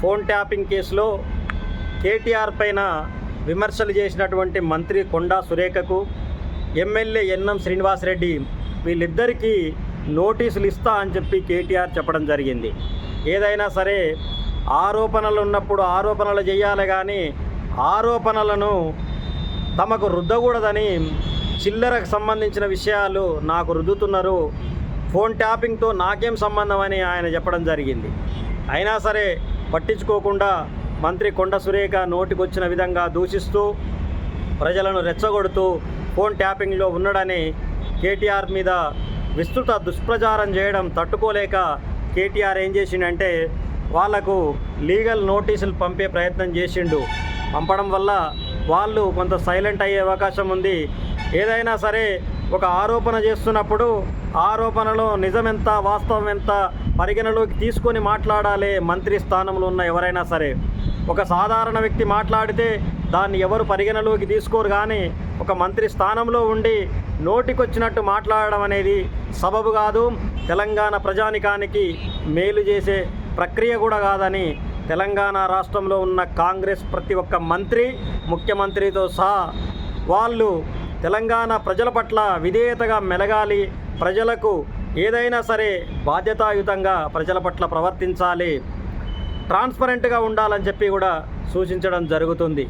Phone tapping కేసులో కేటీఆర్ పైన విమర్శలు చేసినటువంటి మంత్రి కొండా సురేఖకు ఎమ్మెల్యే ఎన్ఎం శ్రీనివాసరెడ్డి వీళ్ళిద్దరికీ నోటీసులు ఇస్తా అని చెప్పి కేటీఆర్ చెప్పడం జరిగింది. ఏదైనా సరే ఆరోపణలు ఉన్నప్పుడు ఆరోపణలు చేయాలి కానీ ఆరోపణలను తమకు రుద్దకూడదని చిల్లరకు సంబంధించిన విషయాలు నాకు రుద్దుతున్నారు. ఫోన్ ట్యాపింగ్తో నాకేం సంబంధం అని ఆయన చెప్పడం జరిగింది. అయినా సరే పట్టించుకోకుండా మంత్రి కొండ సురేఖ నోటికొచ్చిన విధంగా దూషిస్తూ ప్రజలను రెచ్చగొడుతూ ఫోన్ ట్యాపింగ్లో ఉన్నాడని కేటీఆర్ మీద విస్తృత దుష్ప్రచారం చేయడం తట్టుకోలేక కేటీఆర్ ఏం చేసిండంటే వాళ్ళకు లీగల్ నోటీసులు పంపే ప్రయత్నం చేసిండు. పంపడం వల్ల వాళ్ళు కొంత సైలెంట్ అయ్యే అవకాశం ఉంది. ఏదైనా సరే ఒక ఆరోపణ చేస్తున్నప్పుడు ఆరోపణలో నిజమెంత వాస్తవం ఎంత పరిగణలోకి తీసుకొని మాట్లాడాలి. మంత్రి స్థానంలో ఉన్న ఎవరైనా సరే. ఒక సాధారణ వ్యక్తి మాట్లాడితే దాన్ని ఎవరు పరిగణలోకి తీసుకోరు కానీ ఒక మంత్రి స్థానంలో ఉండి నోటికొచ్చినట్టు మాట్లాడడం అనేది సబబు కాదు. తెలంగాణ ప్రజానికానికి మేలు చేసే ప్రక్రియ కూడా కాదని తెలంగాణ రాష్ట్రంలో ఉన్న కాంగ్రెస్ ప్రతి ఒక్క మంత్రి ముఖ్యమంత్రితో సహా వాళ్ళు తెలంగాణ ప్రజల పట్ల విధేయతగా మెలగాలి. ప్రజలకు ఏదైనా సరే బాధ్యతాయుతంగా ప్రజల పట్ల ప్రవర్తించాలి. ట్రాన్స్పరెంట్గా ఉండాలని చెప్పి కూడా సూచించడం జరుగుతుంది.